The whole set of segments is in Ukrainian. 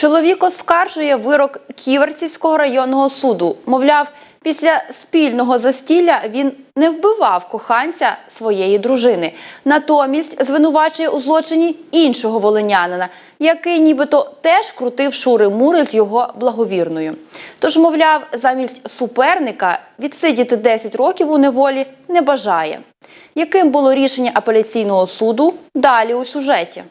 Чоловік оскаржує вирок Ківерцівського районного суду. Мовляв, після спільного застілля він не вбивав коханця своєї дружини. Натомість звинувачує у злочині іншого волинянина, який нібито теж крутив шури-мури з його благовірною. Тож, мовляв, замість суперника відсидіти 10 років у неволі не бажає. Яким було рішення апеляційного суду? Далі у сюжеті.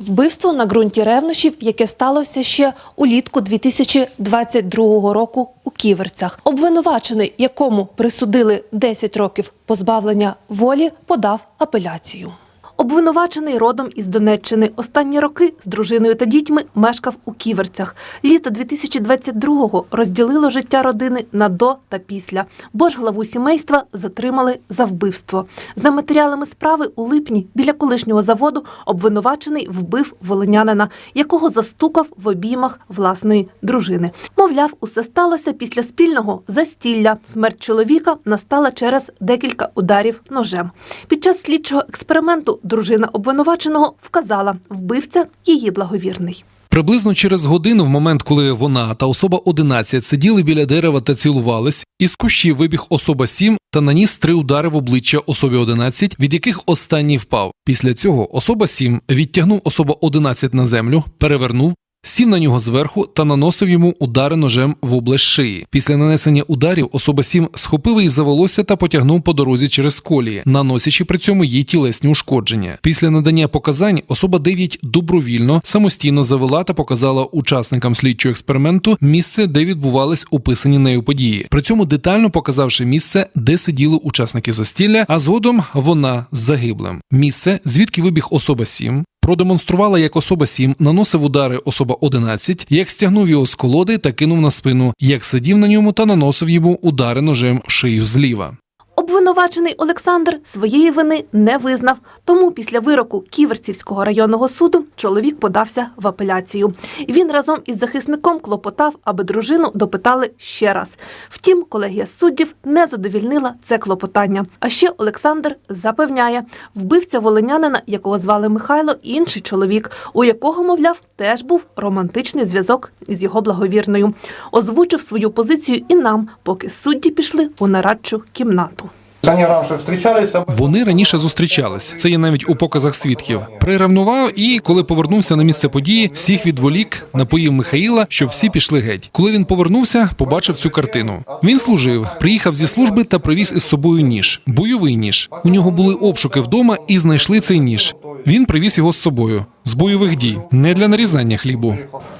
Вбивство на ґрунті ревнощів, яке сталося ще улітку 2022 року у Ківерцях. Обвинувачений, якому присудили 10 років позбавлення волі, подав апеляцію. Обвинувачений родом із Донеччини. Останні роки з дружиною та дітьми мешкав у Ківерцях. Літо 2022-го розділило життя родини на до та після, бо ж главу сімейства затримали за вбивство. За матеріалами справи у липні біля колишнього заводу обвинувачений вбив волинянина, якого застукав в обіймах власної дружини. Мовляв, усе сталося після спільного застілля. Смерть чоловіка настала через декілька ударів ножем. Під час слідчого експерименту дружина обвинуваченого вказала, вбивця її благовірний. Приблизно через годину, в момент, коли вона та особа 11 сиділи біля дерева та цілувались, із кущів вибіг особа 7 та наніс три удари в обличчя особі 11, від яких останній впав. Після цього особа 7 відтягнув особа 11 на землю, перевернув. Сів на нього зверху та наносив йому удари ножем в область шиї. Після нанесення ударів особа 7 схопив її за волосся та потягнув по дорозі через колії, наносячи при цьому їй тілесні ушкодження. Після надання показань особа 9 добровільно самостійно завела та показала учасникам слідчого експерименту місце, де відбувались описані нею події. При цьому детально показавши місце, де сиділи учасники застілля, а згодом вона з загиблим. Місце, звідки вибіг особа 7, продемонструвала, як особа 7 наносив удари особа 11, як стягнув його з колоди та кинув на спину, як сидів на ньому та наносив йому удари ножем в шию зліва. Обвинувачений Олександр своєї вини не визнав, тому після вироку Ківерцівського районного суду чоловік подався в апеляцію. Він разом із захисником клопотав, аби дружину допитали ще раз. Втім, колегія суддів не задовільнила це клопотання. А ще Олександр запевняє, вбивця волинянина, якого звали Михайло, інший чоловік, у якого, мовляв, теж був романтичний зв'язок із його благовірною. Озвучив свою позицію і нам, поки судді пішли у нарадчу кімнату. Они раньше встречались, Вони раніше зустрічались. Це є навіть у показах свідків. Приревнував і, коли повернувся на місце події, всіх відволік, напоїв Михаїла, щоб всі пішли геть. Коли він повернувся, побачив цю картину. Він служив, приїхав зі служби та привіз із собою ніж, бойовий ніж. У нього були обшуки вдома і знайшли цей ніж. Він привіз його з собою з бойових дій, не для нарізання хлібу.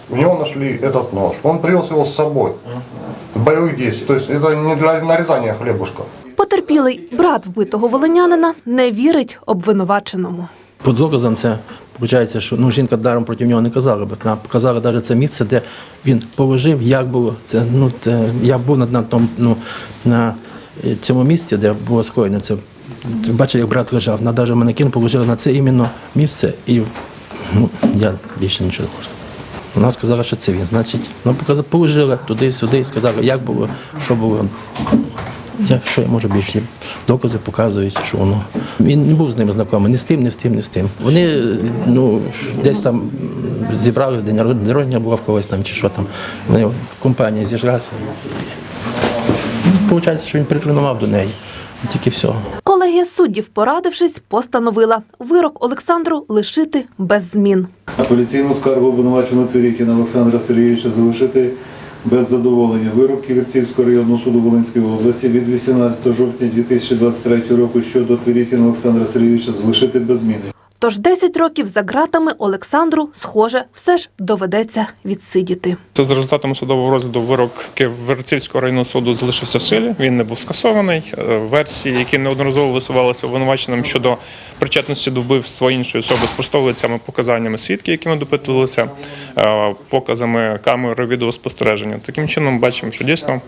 у него нашли этот нож. Он привез его с собой. Боевых действий. То есть это не для нарезания хлебушка. Потерпілий брат вбитого волинянина не вірить обвинуваченому. По доказам це виходить, що ну, жінка даром проти нього не казала, бо вона показала навіть це місце, де він положив, як було. Це, ну, це, я був на, на, тому, ну, на е, цьому місці, де було скоєно. Це, ти бачив, як брат лежав. На навіть манекен положили на це іменно місце, і ну, я більше нічого не можу. Вона сказала, що це він. Значить, ну, положили туди-сюди і сказали, як було, що було. Я, що я можу більше? Докази показують, що воно. Він не був з ними знайомий, ні з тим, ні з тим, ні з тим. Вони ну, десь там зібрались, день народ- народження було в когось там чи що там. Вони в компанії зіжралися. Получається, що він приклинував до неї. Тільки все. Колегія суддів, порадившись, постановила вирок Олександру лишити без змін. Апеляційну скаргу обвинуваченого Тирікіна Олександра Сергійовича залишити без задоволення. Вирок Ківерцівського районного суду Волинської області від 18 жовтня 2023 року щодо Тирікіна Олександра Сергійовича залишити без зміни. Тож 10 років за ґратами Олександру, схоже, все ж доведеться відсидіти. Це за результатами судового розгляду вирок Ківерцівського районного суду залишився в силі. Він не був скасований. Е, Версії, які неодноразово висувалися обвинуваченим щодо причетності до вбивства іншої особи, спростовують саме показаннями свідків, які ми допитувалися, е, показами камери відеоспостереження. Таким чином, бачимо, що дійсно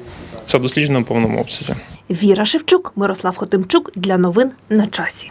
все досліджено в повному обсязі. Віра Шевчук, Мирослав Хотимчук для новин на часі.